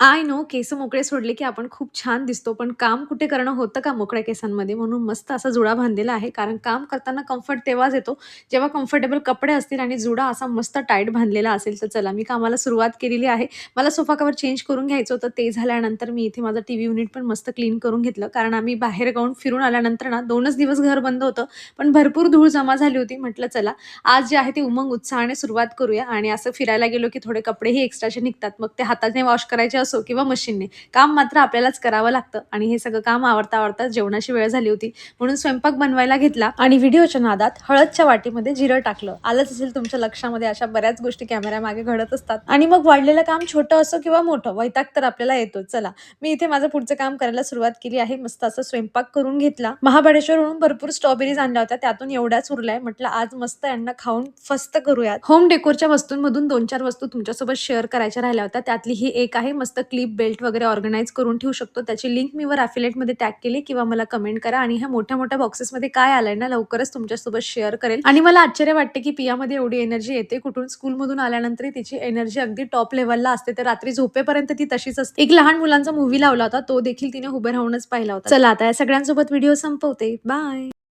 I know केस मोकळे सोडले की आपण खूप छान दिसतो. पण काम कुठे करणं होतं का मोकळ्या केसांमध्ये? म्हणून मस्त असा जुडा बांधलेला आहे. कारण काम करताना कम्फर्ट तेव्हाच येतो, जेव्हा कम्फर्टेबल कपडे असतील आणि जुडा असा मस्त टाईट बांधलेला असेल. तर चला मी कामाला सुरुवात केलेली आहे. मला सोफा कवर चेंज करून घ्यायचं होतं. ते झाल्यानंतर मी इथे माझं टीव्ही युनिट पण मस्त क्लीन करून घेतलं. कारण आम्ही बाहेर गाऊन फिरून आल्यानंतर ना दोनच दिवस घर बंद होतं. पण भरपूर धूळ जमा झाली होती. म्हटलं चला आज जे आहे ते उमंग उत्साहाने सुरुवात करूया आणि असं फिरायला गेलो की थोडे कपडेही एक्स्ट्राचे निघतात. मग ते हाताने वॉश करायचे असो किंवा मशीनने. काम मात्र आपल्यालाच करावं लागतं आणि हे सगळं काम आवडता आवडता जेवणाची वेळ झाली होती. म्हणून स्वयंपाक बनवायला घेतला आणि व्हिडिओच्या नादात हळदच्या वाटीमध्ये जिरं टाकलं. आलंच असेल तुमच्या लक्षामध्ये अशा बऱ्याच गोष्टी कॅमेऱ्यामागे घडत असतात आणि मग वाढलेलं काम छोटं असो किंवा मोठं वैताग तर आपल्याला येतो. चला मी इथे माझं पुढचं काम करायला सुरुवात केली आहे. मस्त असं स्वयंपाक करून घेतला. महाबळेश्वरहून भरपूर स्ट्रॉबेरीज आणल्या होत्या. त्यातून एवढ्याच उरलाय. म्हटलं आज मस्त यांना खाऊन फस्त करूयात. होम डेकोरच्या वस्तूंमधून 2-4 वस्तू तुमच्यासोबत शेअर करायच्या राहिल्या होत्या. त्यातली ही एक आहे. मस्त क्लिप, बेल्ट वगैरे ऑर्गनाईज करून ठेवू शकतो. त्याची लिंक मी वर ॲफिलेटमध्ये टॅग केली किंवा मला कमेंट करा आणि ह्या मोठ्या-मोठ्या बॉक्सेसमध्ये काय आलंय ना लवकरच तुमच्यासोबत शेअर करेल आणि मला आश्चर्य वाटते की पियामध्ये एवढी एनर्जी येते कुठून? स्कूलमधून आल्यानंतर तिची एनर्जी अगदी टॉप लेवलला असते. तर रात्री झोपेपर्यंत ती तशीच असते. एक लहान मुलांचा मूवी लावला होता. तो देखील तिने उभे राहूनच पाहिला होता. चला आता या सगळ्यांसोबत व्हिडिओ संपवते. बाय.